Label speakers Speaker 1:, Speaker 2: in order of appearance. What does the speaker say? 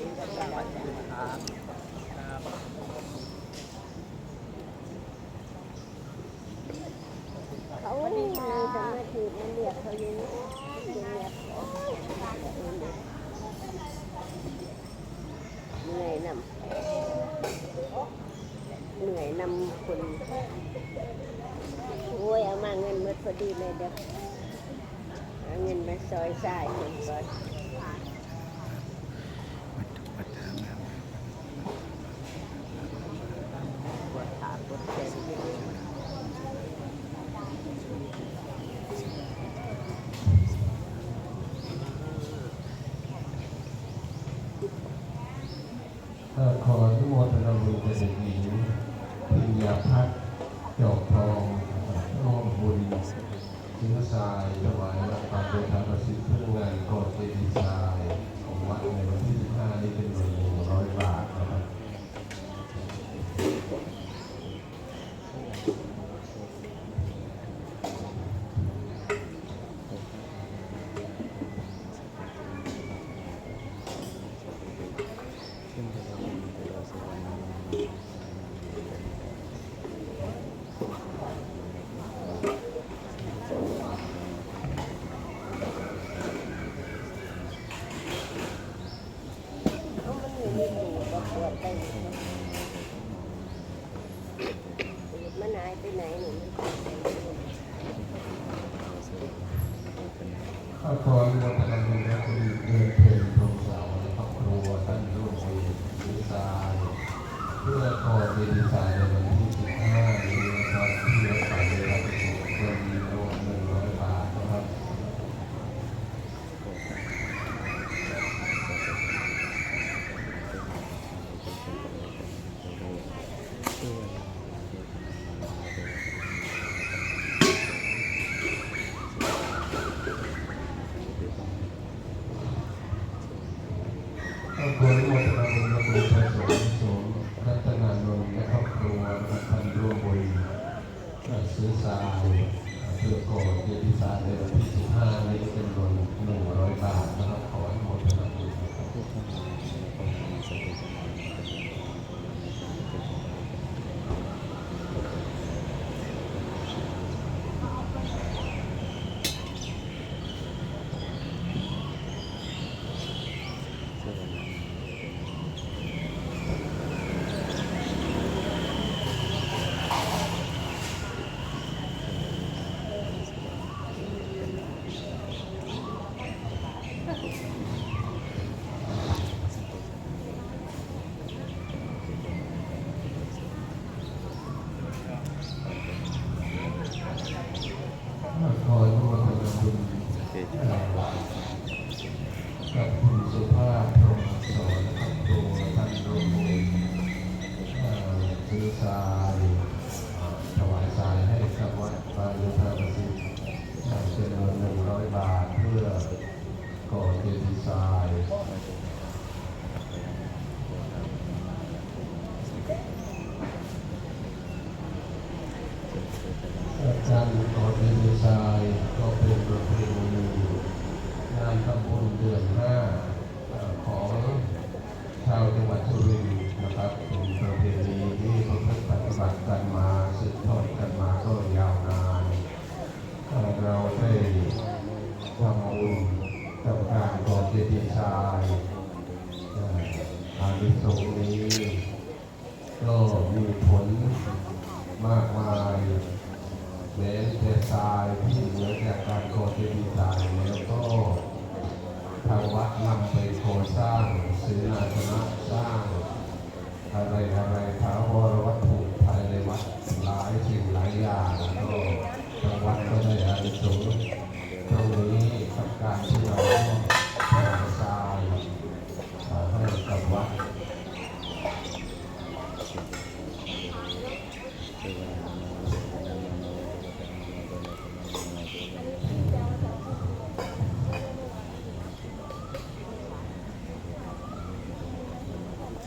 Speaker 1: เขามีสมาธิมันเรียกเขาอยู่เรียกเขาเหนื่อยนำเหนื่อยนำคนโอ้ยเอามาเงินหมดพอดีเลยเด้อเอาเงินมาซอยสาคนก่อน
Speaker 2: วัตถุวัฒนธรรม
Speaker 1: ปวดขาปวดแขนอยู่
Speaker 3: ก็ขออนุ โมทนาบุญกับเด็กหญิงพิญญาพัฒน์จอกทองร่องบุญทิ้งทรายถวายรับความเป็นธรรมประสิทธิ์เพื่องานก่อเจดีย์ทรายของวัดในวันที่ 15 นี้เป็นเงิน100 บาทนะครับ
Speaker 2: ซึ่งจะเป็นตัวสวรรค์
Speaker 1: เอามันอยู่ในหมู่ ก็ปวดไปหมดมันหายไปไหนหนู
Speaker 3: ข้าขออนุโมทนาบุญและคุณเดินเพลินตรงสาวครอบครัวท่านร่วมบุญทิ้งทราเพื่อขอเจดีย์ทราในวันที่15นี้นะครับที่วัดป่าเลไประสิทธิ์เงินรวม100บทนะครับ ขอบคุณวัฒนบุญและบุญชัยสมสมรัตนานนท์และครอบครัวและท่านร่วมบุญซื้อทรายเพื่อก่อเจดีย์ทรายในวันที่ 15 นี้เป็นเงิน100 บาทนะครับขออนุโมทนาบุญนะครับ ขออนุโมทนาบุญเอ่อ กับคุณสุภาพพรหมสอนและครอบครัวท่านร่วมบุญเอ่อซื้อทรายถวายทรายให้กับวัดปาลุทาประสิทธิ์เอ่อเป็นเงินหนึ่งร้อยบาทเพื่อก่อเจดีย์ทรายการขอเจดีย์ทรายก็เป็นประเพณีานทำบุญเดือนห้าของชาวจังหวัดสุรินทร์นะครับเป็นประเพณีที่เขาเพิ่งปฏิบัติกันมาสืบทอดกันมาก็ยาวนานเอ่อเราได้ทำบุญกับการก่อเจดีย์ทรายเอ่ออานิสงส์นี้ก็มีผลมากมายแม้แต่ทรายที่เหลือจากการก่อเจดีย์ทรายแล้วก็ทางวัดนำไปก่อส ร้างซื้ออาสนะสร้าง อะไรอะไรถาวรวัตถุภายในวัดหลายสิ่งหลายอย่างก็ทางวัดก็ได้อานิสงส์ตรงนี้กับการที่เรา